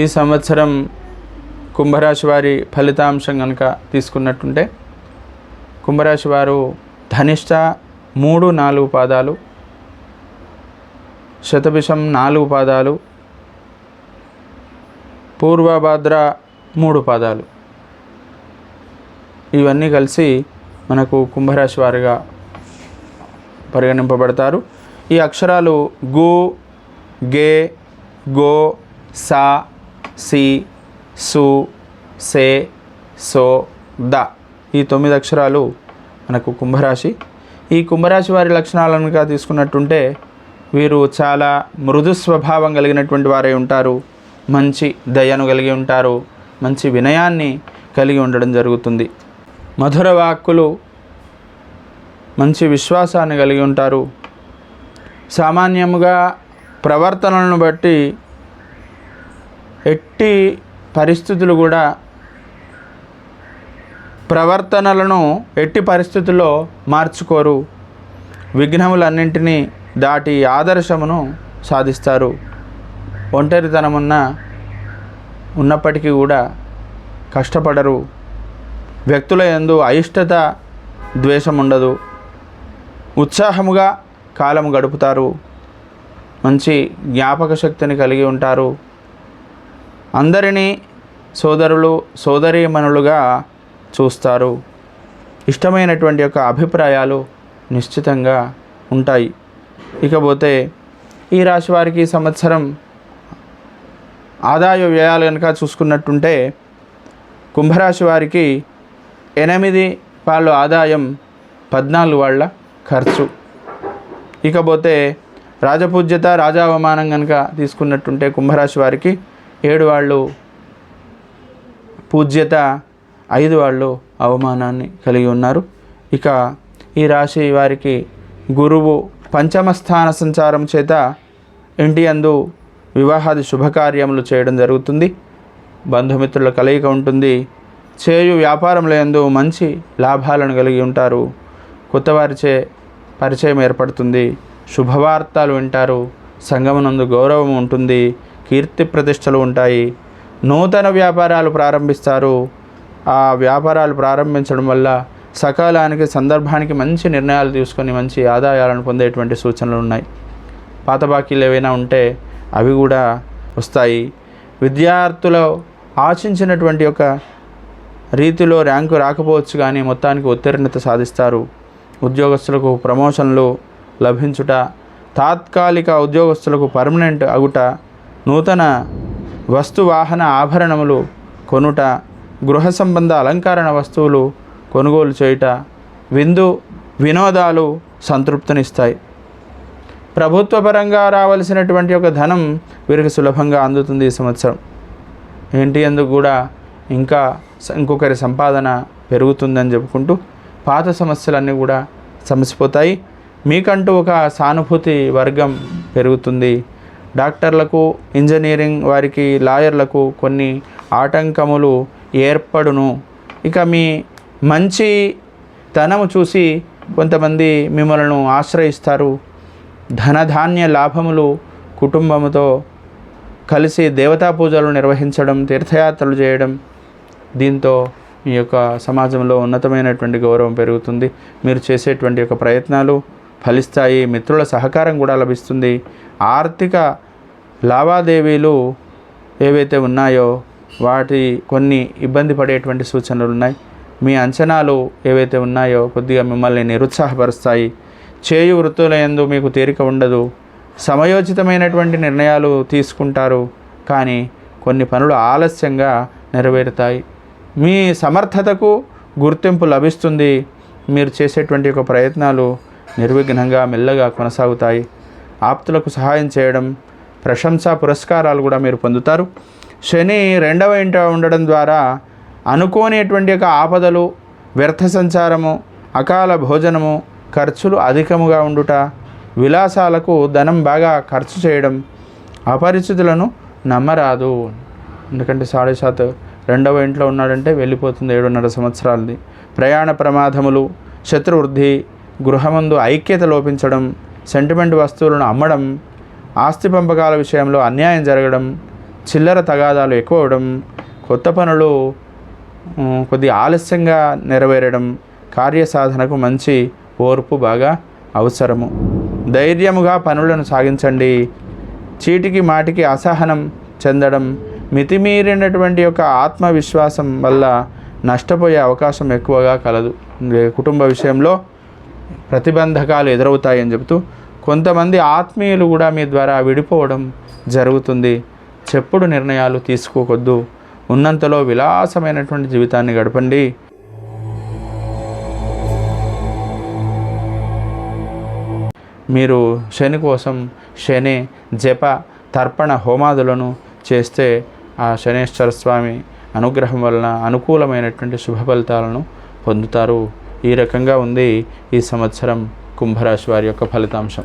ఈ సంవత్సరం కుంభరాశి వారి ఫలితాంశం కనుక తీసుకున్నట్టుంటే కుంభరాశి వారు ధనిష్ట మూడు నాలుగు పాదాలు శతభిషం నాలుగు పాదాలు పూర్వభద్ర మూడు పాదాలు. ఇవన్నీ కలిసి మనకు కుంభరాశి వారిగా పరిగణింపబడతారు. ఈ అక్షరాలు గు గే గో సా సి సు సే సో ద. ఈ తొమ్మిది అక్షరాలు మనకు కుంభరాశి. ఈ కుంభరాశి వారి లక్షణాలనుగా తీసుకున్నట్టుంటే వీరు చాలా మృదు స్వభావం కలిగినటువంటి వారై ఉంటారు. మంచి దయను కలిగి ఉంటారు. మంచి వినయాన్ని కలిగి ఉండడం జరుగుతుంది. మధుర వాక్కులు మంచి విశ్వాసాన్ని కలిగి ఉంటారు. సామాన్యముగా ప్రవర్తనలను బట్టి ఎట్టి పరిస్థితులు కూడా ప్రవర్తనలను ఎట్టి పరిస్థితుల్లో మార్చుకోరు. విఘ్నములన్నింటినీ దాటి ఆదర్శమును సాధిస్తారు. ఒంటరితనమున్న ఉన్నప్పటికీ కూడా కష్టపడరు. వ్యక్తుల ఎందు అయిష్టత ద్వేషం ఉండదు ఉత్సాహముగా కాలం గడుపుతారు. మంచి జ్ఞాపక శక్తిని కలిగి ఉంటారు. అందరినీ సోదరులు సోదరీమణులుగా చూస్తారు. ఇష్టమైనటువంటి యొక్క అభిప్రాయాలు నిశ్చితంగా ఉంటాయి. ఇకపోతే ఈ రాశి వారికి సంవత్సరం ఆదాయ వ్యయాలు కనుక చూసుకున్నట్టుంటే కుంభరాశి వారికి ఎనిమిది వాళ్ళు ఆదాయం పద్నాలుగు వాళ్ళ ఖర్చు. ఇకపోతే రాజపూజ్యత రాజావమానం కనుక తీసుకున్నట్టుంటే కుంభరాశి వారికి ఏడు వాళ్ళు పూజ్యత ఐదు వాళ్ళు అవమానాన్ని కలిగి ఉన్నారు. ఇక ఈ రాశి వారికి గురువు పంచమ స్థాన సంచారం చేత ఇంటి అందు వివాహాది శుభకార్యములు చేయడం జరుగుతుంది. బంధుమిత్రుల కలయిక ఉంటుంది. చేయు వ్యాపారముల యందు మంచి లాభాలను కలిగి ఉంటారు. కొత్తవారిచే పరిచయం ఏర్పడుతుంది. శుభవార్తలు వింటారు. సంగమనందు గౌరవం ఉంటుంది. కీర్తి ప్రతిష్టలు ఉంటాయి. నూతన వ్యాపారాలు ప్రారంభిస్తారు. ఆ వ్యాపారాలు ప్రారంభించడం వల్ల సకాలానికి సందర్భానికి మంచి నిర్ణయాలు తీసుకొని మంచి ఆదాయాలను పొందేటువంటి సూచనలు ఉన్నాయి. పాత బాకీలు ఏవైనా ఉంటే అవి కూడా వస్తాయి. విద్యార్థులు ఆశించినటువంటి ఒక రీతిలో ర్యాంకు రాకపోవచ్చు కానీ మొత్తానికి ఉత్తీర్ణత సాధిస్తారు. ఉద్యోగస్తులకు ప్రమోషన్లు లభించుట తాత్కాలిక ఉద్యోగస్తులకు పర్మనెంట్ అగుట నూతన వస్తువాహన ఆభరణములు కొనుట గృహ సంబంధ అలంకరణ వస్తువులు కొనుగోలు చేయుట విందు వినోదాలు సంతృప్తినిస్తాయి. ప్రభుత్వపరంగా రావలసినటువంటి ఒక ధనం వీరికి సులభంగా అందుతుంది ఈ సంవత్సరం. ఇంటి ఎందుకు కూడా ఇంకా ఇంకొకరి సంపాదన పెరుగుతుందని చెప్పుకుంటూ పాత సమస్యలన్నీ కూడా సమసిపోతాయి. మీకంటూ ఒక సానుభూతి వర్గం పెరుగుతుంది. డాక్టర్లకు ఇంజనీరింగ్ వారికి లాయర్లకు కొన్ని ఆటంకములు ఏర్పడును. ఇక మీ మంచి ధనము చూసి కొంతమంది మిమ్మల్ని ఆశ్రయిస్తారు. ధనధాన్య లాభములు కుటుంబముతో కలిసి దేవతా పూజలు నిర్వహించడం తీర్థయాత్రలు చేయడం దీంతో మీ యొక్క సమాజంలో ఉన్నతమైనటువంటి గౌరవం పెరుగుతుంది. మీరు చేసేటువంటి యొక్క ప్రయత్నాలు ఫలిస్తాయి. మిత్రుల సహకారం కూడా లభిస్తుంది. ఆర్థిక లావాదేవీలు ఏవైతే ఉన్నాయో వాటి కొన్ని ఇబ్బంది పడేటువంటి సూచనలు ఉన్నాయి. మీ అంచనాలు ఏవైతే ఉన్నాయో కొద్దిగా మిమ్మల్ని నిరుత్సాహపరుస్తాయి. చేయు వృత్తులందు మీకు తీరిక ఉండదు. సమయోచితమైనటువంటి నిర్ణయాలు తీసుకుంటారు. కానీ కొన్ని పనులు ఆలస్యంగా నెరవేరుతాయి. మీ సమర్థతకు గుర్తింపు లభిస్తుంది. మీరు చేసేటువంటి ఒక ప్రయత్నాలు నిర్విఘ్నంగా మెల్లగా కొనసాగుతాయి. ఆప్తులకు సహాయం చేయడం ప్రశంసా పురస్కారాలు కూడా మీరు పొందుతారు. శని రెండవ ఇంట ఉండడం ద్వారా అనుకోనేటువంటి యొక్క ఆపదలు వ్యర్థ సంచారము అకాల భోజనము ఖర్చులు అధికముగా ఉండుట విలాసాలకు ధనం బాగా ఖర్చు చేయడం అపరిచితులను నమ్మరాదు. ఎందుకంటే సాడేసాత్ రెండవ ఇంట్లో ఉన్నాడంటే వెళ్ళిపోతుంది ఏడున్నర సంవత్సరాలది. ప్రయాణ ప్రమాదములు శత్రువృద్ధి గృహమందు ఐక్యత లోపించడం సెంటిమెంట్ వస్తువులను అమ్మడం ఆస్తి పంపకాల విషయంలో అన్యాయం జరగడం చిల్లర తగాదాలు ఎక్కువ అవడం కొత్త పనులు కొద్ది ఆలస్యంగా నెరవేరడం కార్యసాధనకు మంచి ఓర్పు బాగా అవసరము. ధైర్యముగా పనులను సాగించండి. చీటికి మాటికి అసహనం చెందడం మితిమీరినటువంటి యొక్క ఆత్మవిశ్వాసం వల్ల నష్టపోయే అవకాశం ఎక్కువగా కలదు. కుటుంబ విషయంలో ప్రతిబంధకాలు ఎదురవుతాయని చెబుతూ కొంతమంది ఆత్మీయులు కూడా మీ ద్వారా విడిపోవడం జరుగుతుంది. చెప్పుడు నిర్ణయాలు తీసుకోకొద్దు. ఉన్నంతలో విలాసమైనటువంటి జీవితాన్ని గడపండి. మీరు శని కోసం శని జప తర్పణ హోమాదులను చేస్తే ఆ శనేశ్వర స్వామి అనుగ్రహం వలన అనుకూలమైనటువంటి శుభ ఫలితాలను పొందుతారు. ఈ రకంగా ఉంది ఈ సంవత్సరం కుంభరాశి వారి యొక్క ఫలితాంశం.